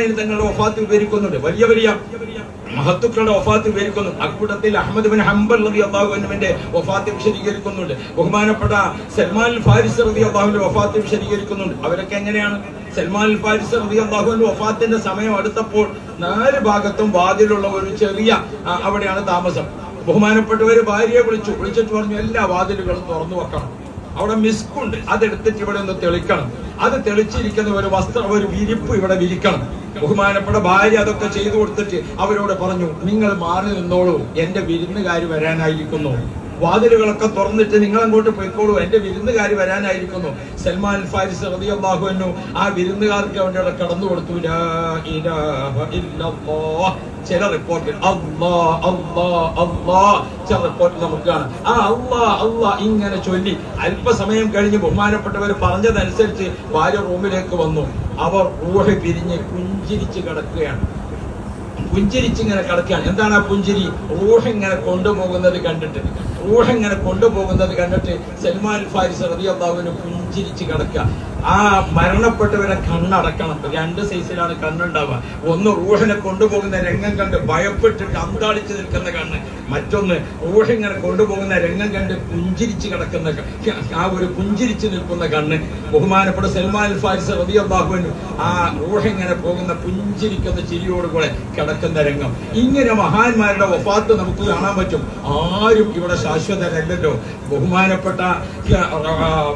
തങ്ങളുടെ ഒഫാത്ത് വിവരിക്കുന്നുണ്ട്. വലിയ വലിയ മഹത്തുക്കളുടെ ഒഫാത്ത് വിവരിക്കുന്നു അക്കൂട്ടത്തിൽ അഹമ്മദ് ബിൻ ഹംബൽ റബി അള്ളാഹുവിന്റെ ഒഫാത്ത് വിശദീകരിക്കുന്നുണ്ട്. ബഹുമാനപ്പെട്ട സൽമാൻ ഫാരിസ് റബി അള്ളാഹുവിന്റെ ഒഫാത്ത് വിശദീകരിക്കുന്നുണ്ട്. അവരൊക്കെ എങ്ങനെയാണ്? സൽമാൻ ഫാരിസ് റബി അള്ളാഹുവിന്റെ ഒഫാത്തിന്റെ സമയം അടുത്തപ്പോൾ നാല് ഭാഗത്തും വാതിലുള്ള ഒരു ചെറിയ അവിടെയാണ് താമസം. ബഹുമാനപ്പെട്ടവര് ഭാര്യയെ വിളിച്ചു. വിളിച്ചിട്ട് പറഞ്ഞു എല്ലാ വാതിലുകളും തുറന്നു വെക്കണം. അവിടെ മിസ്കുണ്ട്. അതെടുത്തിട്ട് ഇവിടെ ഒന്ന് തെളിക്കണം. അത് തെളിച്ചിരിക്കുന്ന ഒരു വസ്ത്രം ഒരു വിരിപ്പ് ഇവിടെ വിരിക്കണം. ബഹുമാനപ്പെട്ട ഭാര്യ അതൊക്കെ ചെയ്തു കൊടുത്തിട്ട് അവരോട് പറഞ്ഞു നിങ്ങൾ മാറി നിന്നോളൂ. എന്റെ വിരുന്നുകാർ വരാനായിരിക്കുന്നു. വാതിലുകളൊക്കെ തുറന്നിട്ട് നിങ്ങൾ അങ്ങോട്ട് പോയിക്കോളൂ. എന്റെ വിരുന്നുകാരി വരാനായിരിക്കുന്നു. സൽമാൻ ഫാരിസ് റളിയല്ലാഹു അൻഹു ആ വിരുന്നുകാർക്ക് അവന്റെ അവിടെ കടന്നു കൊടുത്തു. ഇലാഹ ഇല്ലല്ലാഹ്. ചില റിപ്പോർട്ടിൽ അള്ളാ അള്ളാ അള്ളാ ചില റിപ്പോർട്ടിൽ നമുക്ക് കാണാം. ആ അള്ളാ അള്ളാ ഇങ്ങനെ ചൊല്ലി. അല്പസമയം കഴിഞ്ഞ് ബഹുമാനപ്പെട്ടവർ പറഞ്ഞതനുസരിച്ച് ഭാര്യ റൂമിലേക്ക് വന്നു. അവർ ഊഹ പിരിഞ്ഞ് പുഞ്ചിരിച്ച് കിടക്കുകയാണ്. പുഞ്ചിരിച്ച് ഇങ്ങനെ കിടക്കുകയാണ്. എന്താണ് ആ പുഞ്ചിരി? റൂഹ് ഇങ്ങനെ കൊണ്ടുപോകുന്നത് കണ്ടിട്ട്. റൂഹ് ഇങ്ങനെ കൊണ്ടുപോകുന്നത് കണ്ടിട്ട് സൽമാൻ ഫാരിസ് റബിയാവിന് പുഞ്ചിരിച്ച് കിടക്കുക. ആ മരണപ്പെട്ടവരെ കണ്ണടക്കണം. രണ്ട് സൈസിലാണ് കണ്ണുണ്ടാവുക. ഒന്ന് റൂഹിനെ കൊണ്ടുപോകുന്ന രംഗം കണ്ട് ഭയപ്പെട്ടിട്ട് അന്താളിച്ച് നിൽക്കുന്ന കണ്ണ്. മറ്റൊന്ന് റൂഹ് ഇങ്ങനെ കൊണ്ടുപോകുന്ന രംഗം കണ്ട് പുഞ്ചിരിച്ച് കിടക്കുന്ന ആ ഒരു പുഞ്ചിരിച്ച് നിൽക്കുന്ന കണ്ണ്. ബഹുമാനപ്പെട്ട സൽമാൻ ഫാരിസ് റളിയല്ലാഹുവിന് ആ റൂഹ് ഇങ്ങനെ പോകുന്ന പുഞ്ചിരിക്കുന്ന ചിരിയോടുകൂടെ കിടക്കുന്ന രംഗം. ഇങ്ങനെ മഹാന്മാരുടെ വഫാത്ത് നമുക്ക് കാണാൻ പറ്റും. ആരും ഇവിടെ ശാശ്വതരല്ലല്ലോ ബഹുമാനപ്പെട്ട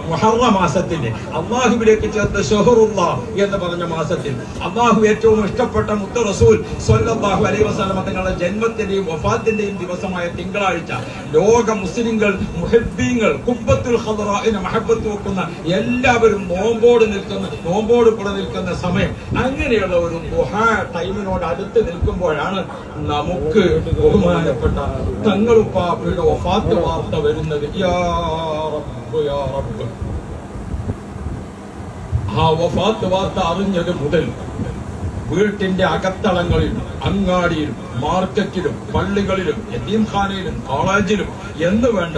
മുഹറ മാസത്തിന് അള്ളാഹുവിലേക്ക് ചേർത്ത ഷഹറുള്ള എന്ന് പറഞ്ഞ മാസത്തിൽ അള്ളാഹു ഏറ്റവും ഇഷ്ടപ്പെട്ട മുത്ത റസൂൽ സ്വല്ലല്ലാഹു അലൈ വസ്ലമ തങ്ങളുടെ ജന്മത്തിന്റെയും വഫാത്തിന്റെയും ദിവസമായ തിങ്കളാഴ്ച ലോക മുസ്ലിങ്ങൾ മുഹബ്ബീങ്ങൾ ഹദറ ഖദറാഇന് മഹബത്ത് വെക്കുന്ന എല്ലാവരും നോമ്പോട് നിൽക്കുന്ന നോമ്പോട് കൂടെ നിൽക്കുന്ന സമയം അങ്ങനെയുള്ള ഒരു ഗുഹാ ടൈമിനോട് അടുത്ത് നിൽക്കുമ്പോഴാണ് നമുക്ക് ബഹുമാനപ്പെട്ട തങ്ങളുപ്പാപ്പയുടെ വഫാത്ത് വാർത്ത വരുന്നത്. ആ വഫാത്ത് വാർത്ത അറിഞ്ഞത് മുതൽ വീട്ടിന്റെ അകത്തളങ്ങളിൽ അങ്ങാടിയിലും മാർക്കറ്റിലും പള്ളികളിലും യതീംഖാനയിലും കോളേജിലും എന്ന് വേണ്ട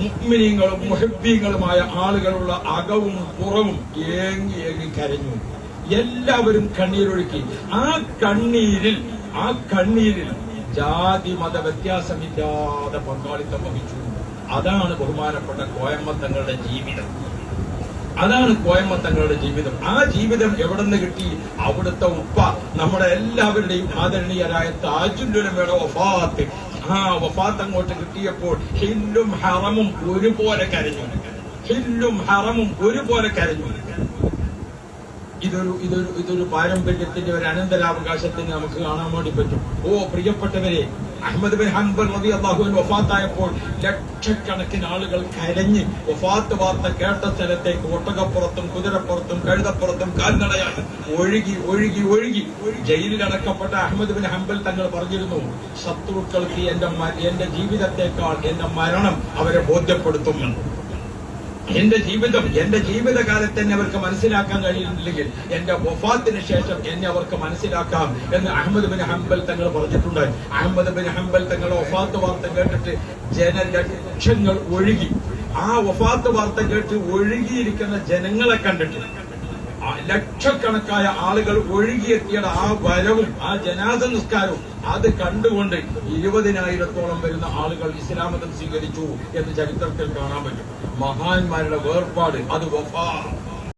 മുഗ്മിനീങ്ങളും മുഹബ്ബീങ്ങളുമായ ആളുകളുള്ള അകവും പുറവും ഏങ്ങി ഏങ്ങി കരഞ്ഞു. എല്ലാവരും കണ്ണീരൊഴുക്കി. ആ കണ്ണീരിൽ ആ കണ്ണീരിൽ ജാതി മത വ്യത്യാസമില്ലാതെ പങ്കാളിത്തം വഹിച്ചു. അതാണ് ബഹുമാനപ്പെട്ട കോയമ്മത്തങ്ങളുടെ ജീവിതം. അതാണ് കോയമ്മ തങ്ങളുടെ ജീവിതം. ആ ജീവിതം എവിടെ നിന്ന് കിട്ടി? അവിടുത്തെ ഉപ്പ. നമ്മുടെ എല്ലാവരുടെയും ആദരണീയരായ താജുല്ലുലമയുടെ വഫാത്ത്. ആ വഫാത്ത് അങ്ങോട്ട് കിട്ടിയപ്പോൾ ഹില്ലും ഹറമും ഒരുപോലെ കരഞ്ഞു. ഹില്ലും ഹറമും ഒരുപോലെ കരഞ്ഞു. ഇതൊരു ഇതൊരു ഇതൊരു പാരമ്പര്യത്തിന്റെ ഒരു അനന്തരാവകാശത്തിന് നമുക്ക് കാണാൻ വേണ്ടി പറ്റും. ഓ പ്രിയപ്പെട്ടവരെ അഹമ്മദ് ബിൻ ഹംബർ നബി അള്ളാഹുവിൻ വഫാത്തായപ്പോൾ ലക്ഷക്കണക്കിന് ആളുകൾ കരഞ്ഞ് വഫാത്ത് വാർത്ത കേട്ട സ്ഥലത്തേക്ക് ഒട്ടകപ്പുറത്തും കുതിരപ്പുറത്തും കഴുതപ്പുറത്തും കാൽനടയാണ് ഒഴുകി ഒഴുകി ഒഴുകി ജയിലിൽ അടക്കപ്പെട്ട അഹമ്മദ് ബിൻ ഹംബൽ തങ്ങൾ പറഞ്ഞിരുന്നു ശത്രുക്കൾക്ക് എന്റെ എന്റെ ജീവിതത്തെക്കാൾ എന്റെ മരണം അവരെ ബോധ്യപ്പെടുത്തുമെന്ന് എന്റെ ജീവിതം എന്റെ ജീവിതകാലത്ത് തന്നെ അവർക്ക് മനസ്സിലാക്കാൻ കഴിയുന്നില്ലെങ്കിൽ എന്റെ വഫാത്തിന് ശേഷം എന്നെ അവർക്ക് മനസ്സിലാക്കാം എന്ന് അഹമ്മദ് ബിൻ ഹംബൽ തങ്ങൾ പറഞ്ഞിട്ടുണ്ട്. അഹമ്മദ് ബിൻ ഹംബൽ തങ്ങളുടെ വഫാത്ത് വാർത്ത കേട്ടിട്ട് ജനലക്ഷങ്ങൾ ഒഴുകി. ആ വഫാത്ത് വാർത്ത കേട്ട് ഒഴുകിയിരിക്കുന്ന ജനങ്ങളെ കണ്ടിട്ട് ലക്ഷക്കണക്കായ ആളുകൾ ഒഴുകിയെത്തിയുടെ ആ വരവും ആ ജനാസ നിസ്കാരവും അത് കണ്ടുകൊണ്ട് ഇരുപതിനായിരത്തോളം വരുന്ന ആളുകൾ ഇസ്ലാമതം സ്വീകരിച്ചു എന്ന് ചരിത്രത്തിൽ കാണാൻ പറ്റും. മഹാന്മാരുടെ വേർപാട് അത് വഫാ.